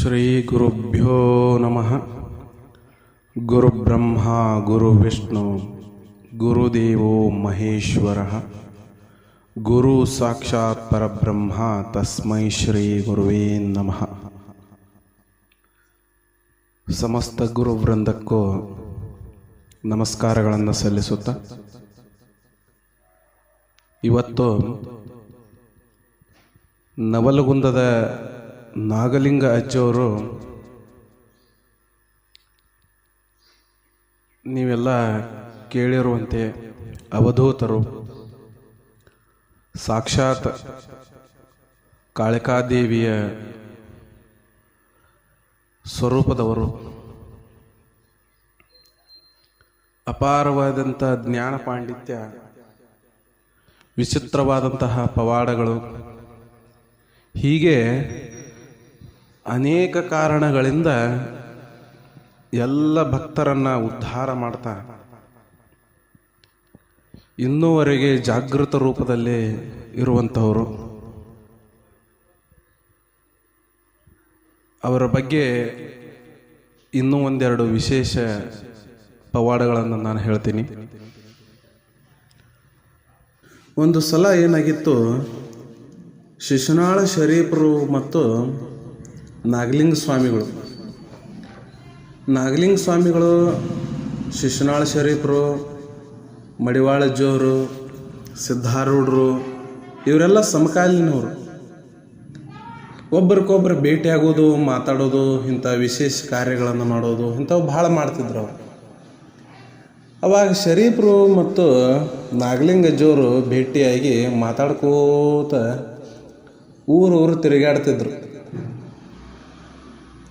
ಶ್ರೀಗುರುಭ್ಯೋ ನಮಃ. ಗುರುಬ್ರಹ್ಮ, ಗುರುವಿಷ್ಣು, ಗುರುದೇವೋ ಮಹೇಶ್ವರ. ಗುರು ಸಾಕ್ಷಾತ್ ಪರಬ್ರಹ್ಮ, ತಸ್ಮೈ ಶ್ರೀ ಗುರುವೇ ನಮಃ. ಸಮಸ್ತ ಗುರು ವೃಂದಕ್ಕೂ ನಮಸ್ಕಾರಗಳನ್ನು ಸಲ್ಲಿಸುತ್ತ, ಇವತ್ತು ನವಲಗುಂದದ ನಾಗಲಿಂಗ ಅಜ್ಜವರು ನೀವೆಲ್ಲ ಕೇಳಿರುವಂತೆ ಅವಧೂತರು ಸಾಕ್ಷಾತ್ ಕಾಳಿಕಾದೇವಿಯ ಸ್ವರೂಪದವರು. ಅಪಾರವಾದಂಥ ಜ್ಞಾನ ಪಾಂಡಿತ್ಯ ವಿಚಿತ್ರವಾದಂತಹ ಪವಾಡಗಳು. ಹೀಗೆ ಅನೇಕ ಕಾರಣಗಳಿಂದ ಎಲ್ಲ ಭಕ್ತರನ್ನ ಉದ್ಧಾರ ಮಾಡ್ತಾ ಇನ್ನೂವರೆಗೆ ಜಾಗೃತ ರೂಪದಲ್ಲಿ ಇರುವಂಥವರು ಅವರ ಬಗ್ಗೆ ಇನ್ನೂ ಒಂದೆರಡು ವಿಶೇಷ ಪವಾಡಗಳನ್ನು ನಾನು ಹೇಳ್ತೀನಿ. ಒಂದು ಸಲ ಏನಾಗಿತ್ತು, ಶಿಶುನಾಳ ಶರೀಫರು ಮತ್ತು ನಾಗಲಿಂಗ ಸ್ವಾಮಿಗಳು ನಾಗಲಿಂಗ ಸ್ವಾಮಿಗಳು ಶಿಶುನಾಳ ಶರೀಫರು, ಮಡಿವಾಳ ಜೋರು, ಸಿದ್ಧಾರೂಢರು, ಇವರೆಲ್ಲ ಸಮಕಾಲೀನವರು. ಒಬ್ಬರಿಗೊಬ್ಬರು ಭೇಟಿಯಾಗೋದು, ಮಾತಾಡೋದು, ಇಂಥ ವಿಶೇಷ ಕಾರ್ಯಗಳನ್ನು ಮಾಡೋದು, ಇಂಥವು ಭಾಳ ಮಾಡ್ತಿದ್ರು ಅವರು. ಅವಾಗ ಶರೀಫರು ಮತ್ತು ನಾಗಲಿಂಗಜ್ಜವರು ಭೇಟಿಯಾಗಿ ಮಾತಾಡ್ಕೋತ ಊರು ತಿರುಗಾಡ್ತಿದ್ರು.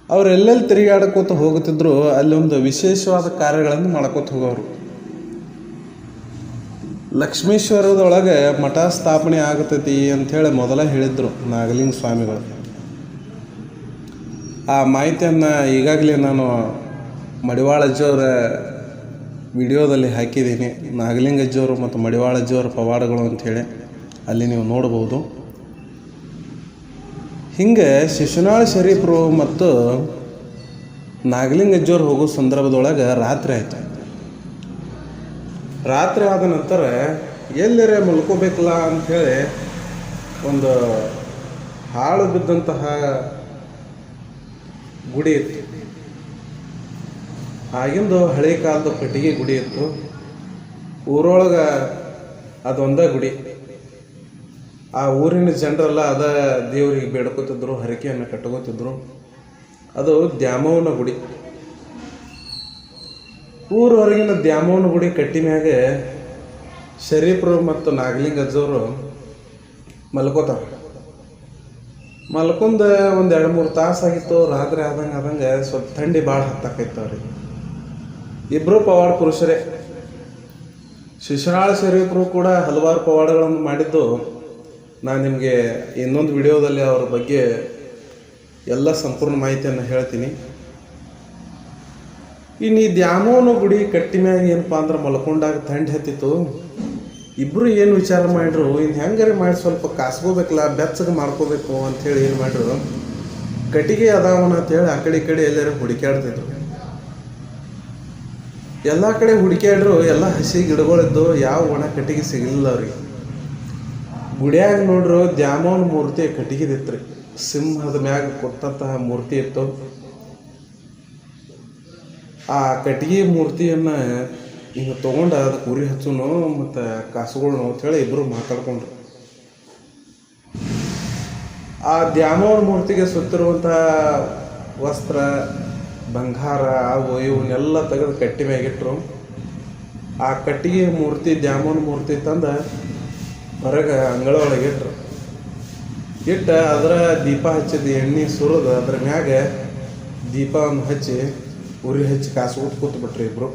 ಅವ್ರು ಎಲ್ಲೆಲ್ಲಿ ತಿರುಗಾಡ್ಕೋತ ಹೋಗುತ್ತಿದ್ರು, ಅಲ್ಲಿ ಒಂದು ವಿಶೇಷವಾದ ಕಾರ್ಯಗಳನ್ನು ಮಾಡ್ಕೋತ ಹೋಗೋರು. ಲಕ್ಷ್ಮೀಶ್ವರದೊಳಗೆ ಮಠ ಸ್ಥಾಪನೆ ಆಗತೈತಿ ಅಂಥೇಳಿ ಮೊದಲೇ ಹೇಳಿದ್ರು ನಾಗಲಿಂಗ ಸ್ವಾಮಿಗಳು. ಆ ಮಾಹಿತಿಯನ್ನು ಈಗಾಗಲೇ ನಾನು ಮಡಿವಾಳಜ್ಜವರ ವಿಡಿಯೋದಲ್ಲಿ ಹಾಕಿದ್ದೀನಿ. ನಾಗಲಿಂಗಜ್ಜವರು ಮತ್ತು ಮಡಿವಾಳಜ್ಜವರ ಪವಾಡಗಳು ಅಂಥೇಳಿ ಅಲ್ಲಿ ನೀವು ನೋಡ್ಬೋದು ಹಿಂಗೆ ಶಿಶುನಾಳ ಶರೀಫರು ಮತ್ತು ನಾಗಲಿಂಗಜ್ಜವ್ರು ಹೋಗೋ ಸಂದರ್ಭದೊಳಗೆ ರಾತ್ರಿ ಆಯ್ತು. ರಾತ್ರಿ ಆದ ನಂತರ ಎಲ್ಲರೇ ಮಲ್ಕೋಬೇಕಲ್ಲ ಅಂಥೇಳಿ ಒಂದು ಹಾಳು ಬಿದ್ದಂತಹ ಗುಡಿ ಇತ್ತು. ಆಗಿಂದು ಹಳೆ ಕಾಲದ ಕಟ್ಟಿಗೆ ಗುಡಿ ಇತ್ತು. ಊರೊಳಗೆ ಅದೊಂದೇ ಗುಡಿ. ಆ ಊರಿನ ಜನರೆಲ್ಲ ಅದ ದೇವರಿಗೆ ಬೇಡ್ಕೋತಿದ್ರು, ಹರಕೆಯನ್ನು ಕಟ್ಕೋತಿದ್ರು. ಅದು ದ್ಯಾಮವ್ವನ ಗುಡಿ. ಊರ ಹೊರಗಿನ ದ್ಯಾಮವ್ವನ ಗುಡಿ ಕಟ್ಟಿನಾಗೆ ಶರೀಫರು ಮತ್ತು ನಾಗಲಿಂಗ ಅಜ್ಜವರು ಮಲ್ಕೋತಾವ ಮಲ್ಕೊಂದ ಒಂದು ಎರಡು ಮೂರು ತಾಸಾಗಿತ್ತು ರಾತ್ರಿ ಆದಂಗೆ ಆದಂಗೆ ಸ್ವಲ್ಪ ಥಂಡಿ ಭಾಳ ಹತ್ತಾಕೈತೆ ಅವ್ರಿಗೆ. ಇಬ್ಬರು ಪವಾಡ ಪುರುಷರೇ. ಶಿಶುನಾಳ ಶರೀಫರು ಕೂಡ ಹಲವಾರು ಪವಾಡಗಳನ್ನು ಮಾಡಿದ್ದು ನಾನು ನಿಮಗೆ ಇನ್ನೊಂದು ವಿಡಿಯೋದಲ್ಲಿ ಅವರ ಬಗ್ಗೆ ಎಲ್ಲ ಸಂಪೂರ್ಣ ಮಾಹಿತಿಯನ್ನು ಹೇಳ್ತೀನಿ. ಇನ್ನು ಈ ದ್ಯಾಮೋನ ಗುಡಿ ಕಟ್ಟಿ ಮ್ಯಾಗ ಏನಪ್ಪ ಅಂದ್ರೆ ಮಲ್ಕೊಂಡಾಗ ತಂಡ ಹತ್ತಿತ್ತು. ಇಬ್ಬರು ಏನು ವಿಚಾರ ಮಾಡ್ರು ಇನ್ನು ಹೆಂಗಾರೆ ಮಾಡಿ ಸ್ವಲ್ಪ ಕಾಸ್ಕೋಬೇಕಲ್ಲ ಬೆಚ್ಚಗೆ ಮಾಡ್ಕೋಬೇಕು ಅಂಥೇಳಿ ಏನು ಮಾಡ್ರು ಕಟ್ಟಿಗೆ ಅದಾವನ ಅಂತೇಳಿ ಆ ಕಡೆ ಈ ಕಡೆ ಎಲ್ಲರ ಹುಡುಕ್ಯಾಡ್ತಿದ್ರು. ಎಲ್ಲ ಕಡೆ ಹುಡುಕ್ಯಾಡ್ರು, ಎಲ್ಲ ಹಸಿ ಗಿಡಗಳಿದ್ದು, ಯಾವ ಒಣ ಕಟ್ಟಿಗೆ ಸಿಗಲಿಲ್ಲ ಅವ್ರಿಗೆ. ಗುಡಿಯಾಗ ನೋಡ್ರು ದ್ಯಾಮೋನ್ ಮೂರ್ತಿ ಕಟ್ಟಿಗೆದಿತ್ರಿ. ಸಿಂಹದ ಮ್ಯಾಗ ಕೊಟ್ಟಂತಹ ಮೂರ್ತಿ ಇತ್ತು. ಆ ಕಟ್ಟಿಗೆ ಮೂರ್ತಿಯನ್ನ ಈಗ ತೊಗೊಂಡು ಅದಕ್ಕೆ ಕುರಿ ಹಚ್ಚುನು ಮತ್ತು ಕಾಸುಗಳು ಅಂತೇಳಿ ಇಬ್ಬರು ಮಾತಾಡ್ಕೊಂಡ್ರು. ಆ ದ್ಯಾಮವ್ವನ ಮೂರ್ತಿಗೆ ಸುತ್ತಿರುವಂಥ ವಸ್ತ್ರ, ಬಂಗಾರ ಅವು ಇವನ್ನೆಲ್ಲ ತೆಗೆದು ಕಟ್ಟಿ ಮ್ಯಾಗಿಟ್ರು ಆ ಕಟ್ಟಿಗೆ ಮೂರ್ತಿ ದ್ಯಾಮವ್ವನ ಮೂರ್ತಿ ತಂದು ಹೊರಗೆ ಅಂಗಳ ಒಳಗೆ ಇಟ್ರು. ಇಟ್ಟು ಅದರ ದೀಪ ಹಚ್ಚಿದ ಎಣ್ಣೆ ಸುರಿದು ಅದ್ರ ಮ್ಯಾಗ ದೀಪವನ್ನು ಹಚ್ಚಿ ಉರಿ ಹಚ್ಚಿ ಕಾಸು ಊಟ ಕೂತ್ಬಿಟ್ರಿ ಇಬ್ಬರು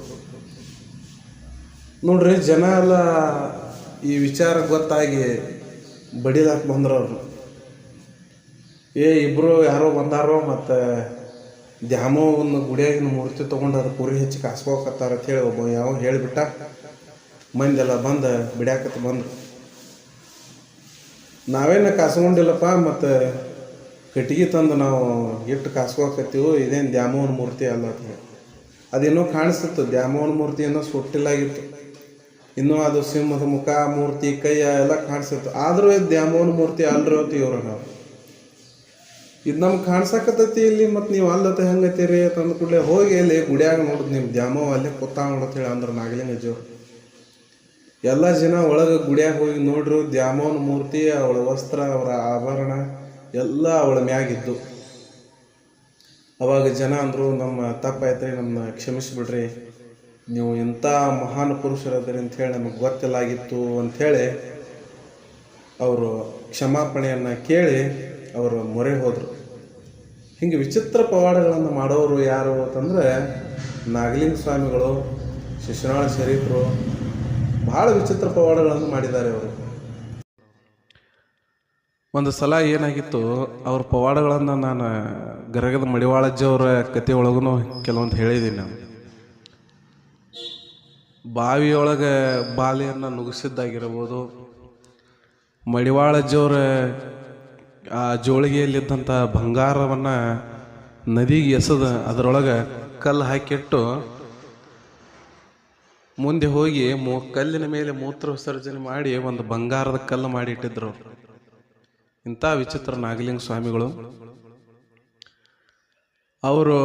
ನೋಡ್ರಿ ಜನ ಎಲ್ಲ ಈ ವಿಚಾರ ಗೊತ್ತಾಗಿ ಬಡಿಲಾಕ ಬಂದ್ರು ಅವರು. ಏ ಇಬ್ಬರು ಯಾರೋ ಬಂದಾರೋ ಮತ್ತು ದ್ಯಾಮವ್ವನ ಗುಡಿಯಾಗಿನ ಮೂರ್ತಿ ತೊಗೊಂಡು ಅದಕ್ಕೆ ಉರಿ ಹೆಚ್ಚಿ ಕಾಸ್ಕೋಕತ್ತಾರ ಅಂತೇಳಿ ಒಬ್ಬ ಯಾವ ಹೇಳಿಬಿಟ್ಟ. ಮಂದೆಲ್ಲ ಬಂದು ಬಿಡ್ಯಾಕತ್ತು ಬಂದ್ರು ನಾವೇನು ಕಾಸ್ಕೊಂಡಿಲ್ಲಪ್ಪ, ಮತ್ತು ಕಟ್ಟಿಗೆ ತಂದು ನಾವು ಇಟ್ಟು ಕಾಸ್ಕೋಕತ್ತೀವಿ ಇದೇನು ದ್ಯಾಮವ್ವನ ಮೂರ್ತಿ ಅಲ್ಲ ಅದೇನೋ ಕಾಣಿಸ್ತಿತ್ತು, ದ್ಯಾಮವ್ವನ ಮೂರ್ತಿ ಏನೋ ಸುಟ್ಟಿಲ್ಲಾಗಿತ್ತು ಇನ್ನೂ ಅದು ಸಿಂಹದ ಮುಖ, ಮೂರ್ತಿ ಕೈಯ ಎಲ್ಲ ಕಾಣಿಸ್ತಿತ್ತು. ಆದರೂ ಇದು ಮೂರ್ತಿ ಅಲ್ರಿ ಇವರು ನಾವು. ಇದು ನಮ್ಗೆ ಕಾಣಿಸಕತ್ತೈತಿ ಇಲ್ಲಿ, ಮತ್ತು ನೀವು ಅಲ್ಲತ್ತ ಹೆಂಗತ್ತೀರಿ ತಂದು ಕೂಡಲೇ ಹೋಗಿ ಇಲ್ಲಿ ಗುಡಿಯಾಗ ನೋಡಿದ್ ನಿಮ್ಮ ದ್ಯಾಮವ್ವ, ಅಲ್ಲೇ ಕೂತಾಳ ನೋಡತ್ತೇಳಿ ಅಂದ್ರೆ ನಾಗಲಿಂಗಜ್ಜವ್ರು ಎಲ್ಲ ಜನ ಒಳಗೆ ಗುಡಿಯಾಗ ಹೋಗಿ ನೋಡ್ರು, ದ್ಯಾಮವ್ವನ ಮೂರ್ತಿ, ಅವಳ ವಸ್ತ್ರ, ಅವರ ಆಭರಣ, ಎಲ್ಲ ಅವಳ ಮ್ಯಾಗಿದ್ದು. ಅವಾಗ ಜನ ಅಂದರು, ನಮ್ಮ ತಪ್ಪಾಯ್ತ್ರಿ ನಮ್ಮನ್ನ ಕ್ಷಮಿಸಿಬಿಡ್ರಿ. ನೀವು ಎಂಥ ಮಹಾನ್ ಪುರುಷರದ್ರಿ ಅಂಥೇಳಿ ನಮಗೆ ಗೊತ್ತಿಲ್ಲಾಗಿತ್ತು ಅಂಥೇಳಿ ಅವರು ಕ್ಷಮಾಪಣೆಯನ್ನು ಕೇಳಿ ಅವರು ಮೊರೆ ಹೋದರು. ಹಿಂಗೆ ವಿಚಿತ್ರ ಪವಾಡಗಳನ್ನು ಮಾಡೋರು ಯಾರು ಅಂತಂದರೆ ನಾಗಲಿಂಗ ಸ್ವಾಮಿಗಳು ಶಿಶುನಾಳ ಶರೀಫರು ಭಾಳ ವಿಚಿತ್ರ ಪವಾಡಗಳನ್ನು ಮಾಡಿದ್ದಾರೆ ಅವರು. ಒಂದು ಸಲ ಏನಾಗಿತ್ತು, ಅವ್ರ ಪವಾಡಗಳನ್ನು ನಾನು ಗರಗದ ಮಡಿವಾಳಜ್ಜಿ ಅವರ ಕತೆ ಒಳಗೂ ಕೆಲವೊಂದು ಹೇಳಿದ್ದೀನಿ ನಾನು. ಬಾವಿಯೊಳಗೆ ಬಾಲಿಯನ್ನು ನುಗ್ಗಿಸಿದ್ದಾಗಿರ್ಬೋದು ಮಡಿವಾಳಜ್ಜಿಯವರ ಆ ಜೋಳಿಗೆಯಲ್ಲಿದ್ದಂಥ ಬಂಗಾರವನ್ನು ನದಿಗೆ ಎಸೆದ ಅದರೊಳಗೆ ಕಲ್ಲು ಹಾಕಿಟ್ಟು ಮುಂದೆ ಹೋಗಿ ಮೂ ಕಲ್ಲಿನ ಮೇಲೆ ಮೂತ್ರ ವಿಸರ್ಜನೆ ಮಾಡಿ ಒಂದು ಬಂಗಾರದ ಕಲ್ಲು ಮಾಡಿ ಇಟ್ಟಿದ್ರು. ಇಂಥ ವಿಚಿತ್ರ ನಾಗಲಿಂಗ ಸ್ವಾಮಿಗಳು. ಅವರು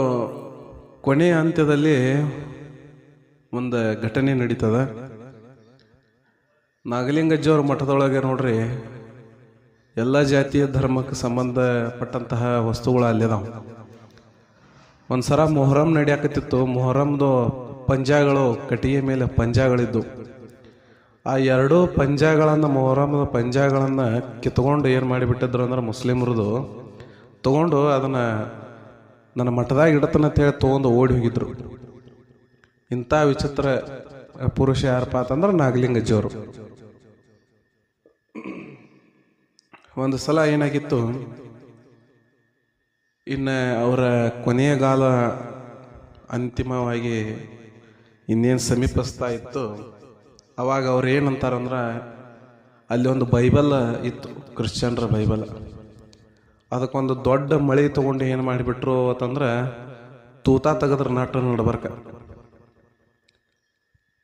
ಕೊನೆಯ ಅಂತ್ಯದಲ್ಲಿ ಒಂದು ಘಟನೆ ನಡೀತದ. ನಾಗಲಿಂಗಜ್ಜಿಯವ್ರ ಮಠದೊಳಗೆ ನೋಡ್ರಿ, ಎಲ್ಲ ಜಾತಿಯ ಧರ್ಮಕ್ಕೆ ಸಂಬಂಧಪಟ್ಟಂತಹ ವಸ್ತುಗಳು ಅಲ್ಲಿದಾವೆ. ಒಂದು ಸಲ ಮೊಹರಂ ನಡೆಯಕತ್ತಿತ್ತು. ಮೊಹರಂದು ಪಂಜಾಗಳು, ಕಟ್ಟಿಗೆ ಮೇಲೆ ಪಂಜಾಗಳಿದ್ದು. ಆ ಎರಡೂ ಪಂಜಾಗಳನ್ನು, ಮೊಹರಮದ ಪಂಜಾಗಳನ್ನು ಕಿತ್ಕೊಂಡು ಏನು ಮಾಡಿಬಿಟ್ಟಿದ್ರು ಅಂದ್ರೆ ಮುಸ್ಲಿಮ್ರದು, ತೊಗೊಂಡು ಅದನ್ನು ನನ್ನ ಮಠದಾಗ ಇಡತನ ಅಂತೇಳಿ ತೊಗೊಂಡು ಓಡಿ ಹೋಗಿದ್ರು. ಇಂಥ ವಿಚಿತ್ರ ಪುರುಷ ಯಾರಪ್ಪ ಅಂತಂದ್ರೆ ನಾಗಲಿಂಗಜ್ಜಿಯವರು ಒಂದು ಸಲ ಏನಾಗಿತ್ತು, ಇನ್ನು ಅವರ ಕೊನೆಯ ಕಾಲ ಅಂತಿಮವಾಗಿ ಇನ್ನೇನು ಸಮೀಪಿಸ್ತಾ ಇತ್ತು. ಅವಾಗ ಅವ್ರು ಏನಂತಾರಂದ್ರೆ ಅಲ್ಲಿ ಒಂದು ಬೈಬಲ್ ಇತ್ತು ಕ್ರಿಶ್ಚಿಯನ್ರ ಬೈಬಲ್. ಅದಕ್ಕೊಂದು ದೊಡ್ಡ ಮಳೆ ತೊಗೊಂಡು ಏನು ಮಾಡಿಬಿಟ್ರು ಅಂತಂದ್ರೆ ತೂತ ತೆಗೆದ್ರ ನಾಟ ನಡ್ಬರ್ಕ.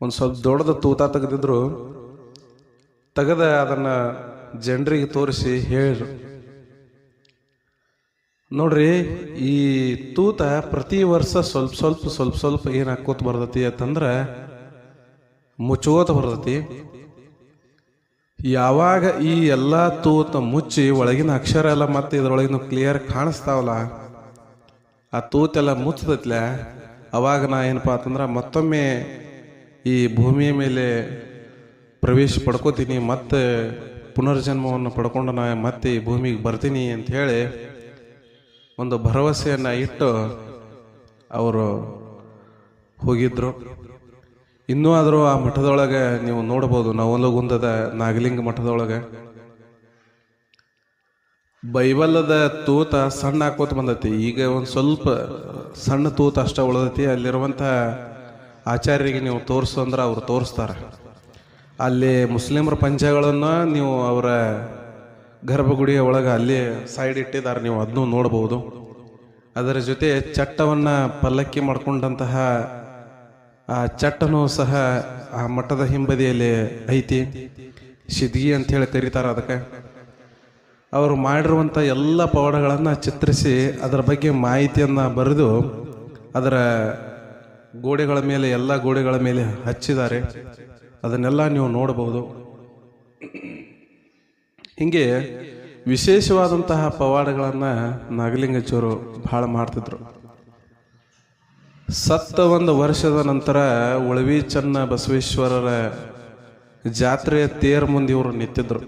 ಒಂದು ಸ್ವಲ್ಪ ದೊಡ್ಡದ ತೂತ ತೆಗೆದಿದ್ರು ತೆಗೆದ ಅದನ್ನು ಜನರಿಗೆ ತೋರಿಸಿ ಹೇಳಿರು. ನೋಡ್ರಿ, ಈ ತೂತ ಪ್ರತಿ ವರ್ಷ ಸ್ವಲ್ಪ ಸ್ವಲ್ಪ ಸ್ವಲ್ಪ ಸ್ವಲ್ಪ ಏನು ಹಾಕೋತ ಬರ್ತೈತಿ ಅಂತಂದ್ರೆ ಮುಚ್ಚೋತ ಬರ್ತೈತಿ. ಯಾವಾಗ ಈ ಎಲ್ಲ ತೂತ ಮುಚ್ಚಿ ಒಳಗಿನ ಅಕ್ಷರ ಎಲ್ಲ ಮತ್ತೆ ಇದ್ರೊಳಗಿನ ಕ್ಲಿಯರ್ ಕಾಣಿಸ್ತಾವಲ್ಲ, ಆ ತೂತೆಲ್ಲ ಮುಚ್ಚದತ್ಲ ಅವಾಗ ನಾ ಏನಪ್ಪ ಅಂತಂದ್ರೆ ಮತ್ತೊಮ್ಮೆ ಈ ಭೂಮಿಯ ಮೇಲೆ ಪ್ರವೇಶ ಪಡ್ಕೋತೀನಿ, ಮತ್ತೆ ಪುನರ್ಜನ್ಮವನ್ನು ಪಡ್ಕೊಂಡು ನಾ ಮತ್ತೆ ಈ ಭೂಮಿಗೆ ಬರ್ತೀನಿ ಅಂತ ಹೇಳಿ ಒಂದು ಭರವಸೆಯನ್ನ ಇಟ್ಟು ಅವರು ಹೋಗಿದ್ರು. ಇನ್ನೂ ಆದರೂ ಆ ಮಠದೊಳಗೆ ನೀವು ನೋಡ್ಬೋದು, ನವಲಗುಂದದ ನಾಗಲಿಂಗ ಮಠದೊಳಗೆ. ಬೈಬಲದ ತೂತ ಸಣ್ಣ ಹಾಕೋತ ಬಂದೈತಿ. ಈಗ ಒಂದು ಸ್ವಲ್ಪ ಸಣ್ಣ ತೂತ ಅಷ್ಟೇ ಉಳಿದೈತಿ. ಅಲ್ಲಿರುವಂಥ ಆಚಾರ್ಯರಿಗೆ ನೀವು ತೋರಿಸು ಅಂದ್ರೆ ಅವ್ರು ತೋರಿಸ್ತಾರೆ. ಅಲ್ಲಿ ಮುಸ್ಲಿಮರ ಪಂಚಗಳನ್ನು ನೀವು ಅವರ ಗರ್ಭಗುಡಿಯ ಒಳಗೆ ಅಲ್ಲಿ ಸೈಡ್ ಇಟ್ಟಿದ್ದಾರೆ, ನೀವು ಅದನ್ನು ನೋಡ್ಬೋದು. ಅದರ ಜೊತೆ ಚಟ್ಟವನ್ನು ಪಲ್ಲಕ್ಕಿ ಮಾಡಿಕೊಂಡಂತಹ, ಆ ಚಟ್ಟನೂ ಸಹ ಆ ಮಠದ ಹಿಂಬದಿಯಲ್ಲಿ ಐತಿ. ಶಿದ್ಗಿ ಹೇಳಿ ಕರೀತಾರೆ ಅದಕ್ಕೆ. ಅವರು ಮಾಡಿರುವಂಥ ಎಲ್ಲ ಪವಾಡಗಳನ್ನು ಚಿತ್ರಿಸಿ ಅದರ ಬಗ್ಗೆ ಮಾಹಿತಿಯನ್ನು ಬರೆದು ಅದರ ಗೋಡೆಗಳ ಮೇಲೆ, ಎಲ್ಲ ಗೋಡೆಗಳ ಮೇಲೆ ಹಚ್ಚಿದ್ದಾರೆ. ಅದನ್ನೆಲ್ಲ ನೀವು ನೋಡಬಹುದು ಹಿಂಗೆ ವಿಶೇಷವಾದಂತಹ ಪವಾಡಗಳನ್ನು ನಾಗಲಿಂಗಚೂರು ಬಹಳ ಮಾಡ್ತಿದ್ರು. ಸತ್ತ ಒಂದು ವರ್ಷದ ನಂತರ ಉಳವಿ ಚನ್ನ ಬಸವೇಶ್ವರರ ಜಾತ್ರೆಯ ತೇರ್ ಮುಂದೆ ಇವರು ನಿಂತಿದ್ರು.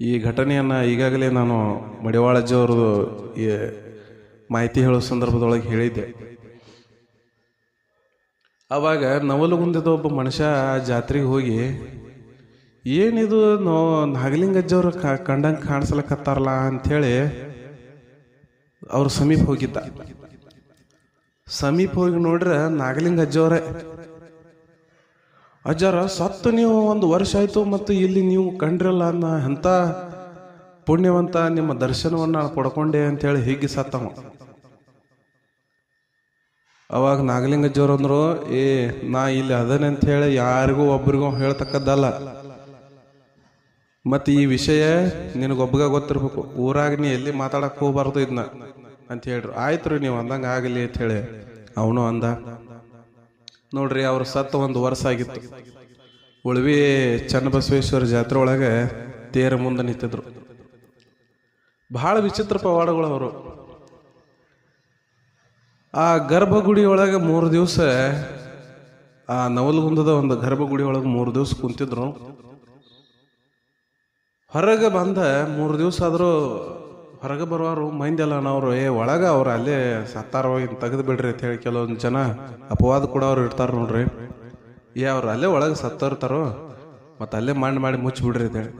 ಈ ಘಟನೆಯನ್ನು ಈಗಾಗಲೇ ನಾನು ಮಡಿವಾಳಜ್ಜಿಯವರು ಈ ಮಾಹಿತಿ ಹೇಳೋ ಸಂದರ್ಭದೊಳಗೆ ಹೇಳಿದ್ದೆ. ಆವಾಗ ನವಲಗುಂದದ ಒಬ್ಬ ಮನುಷ್ಯ ಜಾತ್ರೆಗೆ ಹೋಗಿ ಏನಿದು ನೋ ನಾಗಲಿಂಗಜ್ಜವ್ರು ಕಂಡಂಗೆ ಕಾಣಿಸ್ಲಕತ್ತಾರಲ್ಲ ಅಂಥೇಳಿ ಅವ್ರ ಸಮೀಪ ಹೋಗಿದ್ದ. ಸಮೀಪ ಹೋಗಿ ನೋಡ್ರೆ ನಾಗಲಿಂಗ ಅಜ್ಜವ್ರೆ ಅಜ್ಜಾರ ಸತ್ತು ನೀವು ಒಂದು ವರ್ಷ ಆಯ್ತು ಮತ್ತು ಇಲ್ಲಿ ನೀವು ಕಂಡ್ರಲ್ಲ ಅನ್ನೋ ಎಂಥ ಪುಣ್ಯವಂತ ನಿಮ್ಮ ದರ್ಶನವನ್ನು ನಾನು ಪಡ್ಕೊಂಡೆ ಅಂತೇಳಿ ಹೀಗೆ ಸತ್ತವ. ಅವಾಗ ನಾಗಲಿಂಗಜ್ಜವ್ರು ಅಂದರು, ಏ, ನಾ ಇಲ್ಲಿ ಅದನೆ ಅಂತ ಹೇಳಿ ಯಾರಿಗೂ ಒಬ್ರಿಗೂ ಹೇಳ್ತಕ್ಕದ್ದಲ್ಲ. ಮತ್ತೆ ಈ ವಿಷಯ ನಿನಗೊಬ್ಬಗ ಗೊತ್ತಿರ್ಬೇಕು. ಊರಾಗ ನೀ ಎಲ್ಲಿ ಮಾತಾಡಕ್ಕೆ ಹೋಗ್ಬಾರ್ದು ಇದನ್ನ ಅಂತ ಹೇಳ್ರು. ಆಯ್ತು ರೀ, ನೀವು ಅಂದಂಗೆ ಆಗಲಿ ಅಂತ ಹೇಳಿ. ಅವನು ಅಂದ. ನೋಡ್ರಿ, ಅವ್ರು ಸತ್ತ ಒಂದು ವರ್ಷ ಆಗಿತ್ತು. ಉಳ್ವಿ ಚನ್ನಬಸವೇಶ್ವರ ಜಾತ್ರೆ ಒಳಗೆ ತೇರ ಮುಂದೆ ನಿಂತಿದ್ರು. ಬಹಳ ವಿಚಿತ್ರ ಪವಾಡಗಳು ಅವರು. ಆ ಗರ್ಭಗುಡಿ ಒಳಗೆ ಮೂರು ದಿವಸ, ಆ ನವಲಗುಂದದ ಒಂದು ಗರ್ಭಗುಡಿ ಒಳಗೆ ಮೂರು ದಿವಸ ಕುಂತಿದ್ರು. ಹೊರಗೆ ಬಂದ ಮೂರು ದಿವಸ ಆದರೂ ಹೊರಗೆ ಬರೋರು ಮಂದಿಲ್ಲ ನಾವು ಏ, ಒಳಗೆ ಅವ್ರು ಅಲ್ಲೇ ಸತ್ತಾರ ಹೋಗಿ ತೆಗೆದು ಬಿಡ್ರಿ ಅಂತ ಹೇಳಿ ಕೆಲವೊಂದು ಜನ ಅಪವಾದ ಕೂಡ ಅವ್ರು ಇರ್ತಾರೆ ನೋಡ್ರಿ. ಏ, ಅವ್ರು ಅಲ್ಲೇ ಒಳಗೆ ಸತ್ತರ್ತಾರೋ, ಮತ್ತು ಅಲ್ಲೇ ಮಾಡಿ ಮಾಡಿ ಮುಚ್ಚಿಬಿಡ್ರಿ ಅಂತ ಹೇಳಿ.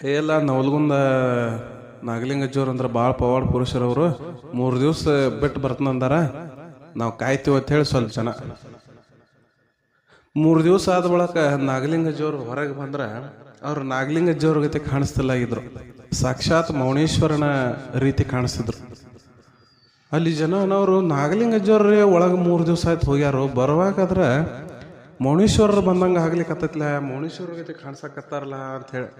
ಏ, ಎಲ್ಲ ನವಲ್ಗುಂದ ನಾಗಲಿಂಗಜ್ಜವ್ರು ಅಂದ್ರೆ ಭಾಳ ಪವಾಡ್ ಪುರುಷರವರು ಮೂರು ದಿವಸ ಬಿಟ್ಟು ಬರ್ತನಂದಾರ ನಾವು ಕಾಯ್ತೀವಿ ಅಂತ ಹೇಳಿ ಸ್ವಲ್ಪ ಜನ. ಮೂರು ದಿವಸ ಆದ ಬಳಿಕ ನಾಗಲಿಂಗಜ್ಜವ್ರು ಹೊರಗೆ ಬಂದ್ರೆ ಅವ್ರು ನಾಗಲಿಂಗಜ್ಜವ್ರ ಗತಿ ಕಾಣಿಸ್ತಿಲ್ಲ ಇದ್ರು ಸಾಕ್ಷಾತ್ ಮೌನೇಶ್ವರನ ರೀತಿ ಕಾಣಿಸ್ತಿದ್ರು ಅಲ್ಲಿ ಜನ ಅನ್ನೋರು ನಾಗಲಿಂಗಜ್ಜವ್ರೇ ಒಳಗೆ ಮೂರು ದಿವಸ ಆಯ್ತು ಹೋಗ್ಯಾರು. ಬರುವಾಗಾದ್ರೆ ಮೌನೇಶ್ವರರು ಬಂದಂಗೆ ಆಗ್ಲಿಕ್ಕತ್ತೈತ್ಲ ಮೌನೇಶ್ವರ ಗತಿ ಕಾಣಿಸಕತ್ತಾರಲ್ಲ ಅಂತ ಹೇಳಿ.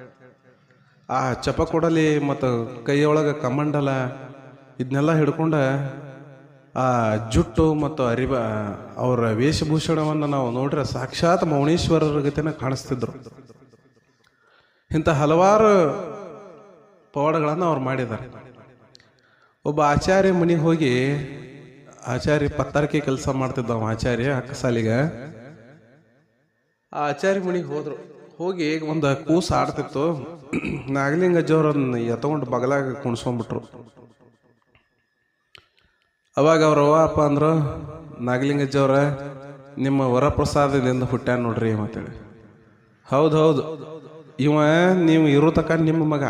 ಆ ಚಪ ಕೊಡಲಿ ಮತ್ತು ಕೈಯೊಳಗೆ ಕಮಂಡಲ ಇದನ್ನೆಲ್ಲ ಹಿಡ್ಕೊಂಡ ಆ ಜುಟ್ಟು ಮತ್ತು ಅರಿಬ, ಅವರ ವೇಷಭೂಷಣವನ್ನು ನಾವು ನೋಡ್ರೆ ಸಾಕ್ಷಾತ್ ಮೌನೇಶ್ವರರ ಗತಿನ ಕಾಣಿಸ್ತಿದ್ರು. ಇಂಥ ಹಲವಾರು ಪವಾಡಗಳನ್ನು ಅವ್ರು ಮಾಡಿದ್ದಾರೆ. ಒಬ್ಬ ಆಚಾರ್ಯ ಮನೆಗೆ ಹೋಗಿ, ಆಚಾರ್ಯ ಪತ್ತಾರಿಕೆ ಕೆಲಸ ಮಾಡ್ತಿದ್ದ ಆಚಾರ್ಯ ಅಕ್ಕಸಾಲಿಗ ಆ ಆಚಾರ್ಯ ಮನೆಗೆ ಹೋದ್ರು. ಹೋಗಿ ಒಂದು ಕೂಸು ಆಡ್ತಿತ್ತು. ನಾಗಲಿಂಗಜ್ಜವ್ರನ್ನ ಎತ್ಕೊಂಡು ಬಗಲಾಗ ಕುಣಿಸ್ಕೊಂಡ್ಬಿಟ್ರು. ಅವಾಗ ಅವ್ರ ಅಪ್ಪ ಅಂದ್ರು ನಾಗಲಿಂಗಜ್ಜವ್ರ ನಿಮ್ಮ ವರಪ್ರಸಾದದಿಂದ ಹುಟ್ಟ್ಯಾನ ನೋಡ್ರಿ ಅಂತೇಳಿ ಹೌದು ಹೌದು. ಇವ ನೀವು ಇರೋ ನಿಮ್ಮ ಮಗ.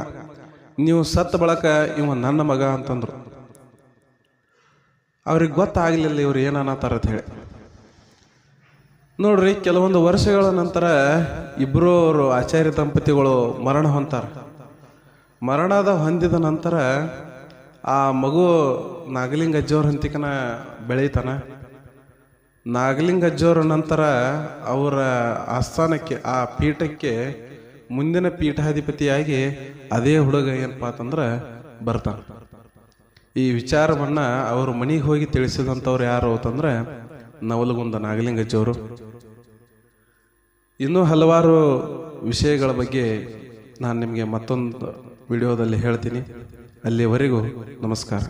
ನೀವು ಸತ್ತ ಬಳಕ ಇವ ನನ್ನ ಮಗ ಅಂತಂದ್ರು. ಅವ್ರಿಗೆ ಗೊತ್ತಾಗ್ಲಿಲ್ಲ ಇವ್ರು ಏನನ್ನತ್ತಾರ ಅಂತ ಹೇಳಿ. ನೋಡ್ರಿ, ಕೆಲವೊಂದು ವರ್ಷಗಳ ನಂತರ ಇಬ್ಬರು ಅವರು ಆಚಾರ್ಯ ದಂಪತಿಗಳು ಮರಣ ಹೊಂತಾರ. ಮರಣದ ಹೊಂದಿದ ನಂತರ ಆ ಮಗು ನಾಗಲಿಂಗ ಅಜ್ಜವ್ರ ಹಂತಿಕನ ಬೆಳೀತಾನ. ನಾಗಲಿಂಗ ಅಜ್ಜವ್ರ ನಂತರ ಅವರ ಆಸ್ಥಾನಕ್ಕೆ, ಆ ಪೀಠಕ್ಕೆ ಮುಂದಿನ ಪೀಠಾಧಿಪತಿಯಾಗಿ ಅದೇ ಹುಡುಗ ಏನಪ್ಪಾ ಅಂತಂದ್ರೆ ಬರ್ತಾನ. ಈ ವಿಚಾರವನ್ನ ಅವರು ಮನೆಗೆ ಹೋಗಿ ತಿಳಿಸಿದಂಥವ್ರು ಯಾರು ಅಂತಂದ್ರೆ ನವಲಗುಂದ ನಾಗಲಿಂಗಜ್ಜವರು ಇನ್ನೂ ಹಲವಾರು ವಿಷಯಗಳ ಬಗ್ಗೆ ನಾನು ನಿಮಗೆ ಮತ್ತೊಂದು ವಿಡಿಯೋದಲ್ಲಿ ಹೇಳ್ತೀನಿ. ಅಲ್ಲಿವರೆಗೂ ನಮಸ್ಕಾರ.